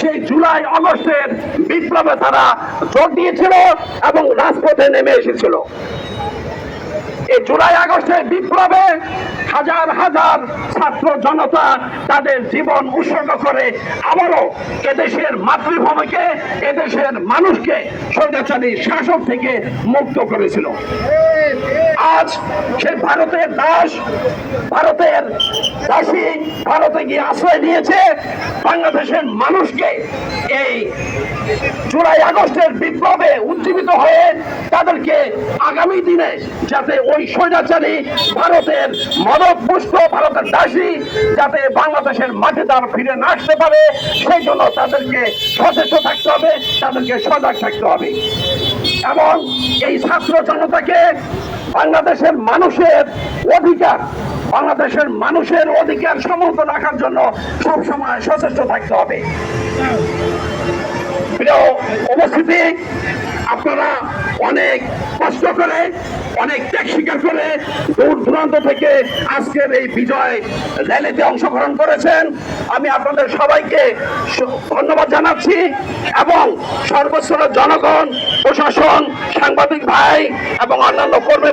সেই জুলাই অগস্টের বিপ্লবে তারা জোর দিয়েছিল এবং রাজপথে নেমে এসেছিল। এই জুলাই আগস্টের বিপ্লবে হাজার হাজার ছাত্র জনতা তাদের জীবন উৎসর্গ করে আবারও এদেশের মাতৃভূমিকে, এদেশের মানুষকে স্বৈরাচারী শাসক থেকে মুক্ত করেছিল। আজ সে ভারতের দাস, ভারতের দাসী, ভারতে গিয়ে আশ্রয় নিয়েছে, বাংলাদেশের মানুষকে জুলাই আগস্টের বিপ্লবে উজ্জীবিত হয়ে তাদেরকে আগামী দিনে যাতে ওই স্বৈরাচারী ভারতের মদত পুষ্ট ভারতের দাসী যাতে বাংলাদেশের মাঠে তার ফিরে না আসতে পারে, সেই জন্য তাদেরকে সচেষ্ট থাকতে হবে, তাদেরকে সজাগ থাকতে হবে। এবং এই ছাত্র জনতাকে বাংলাদেশের মানুষের অধিকার, বাংলাদেশের মানুষের অধিকার সমর্থ রাখার জন্য সবসময় সচেষ্ট থাকতে হবে। প্রিয় আপনারা অনেক কষ্ট করে, অনেক ত্যাগ স্বীকার করে দূর দূরান্ত থেকে আজকের এই বিজয় র্যালিতে অংশগ্রহণ করেছেন। আমি আপনাদের সবাইকে ধন্যবাদ জানাচ্ছি এবং সর্বস্তরের জনগণ, প্রশাসন, সাংবাদিক ভাই এবং অন্যান্য কর্মী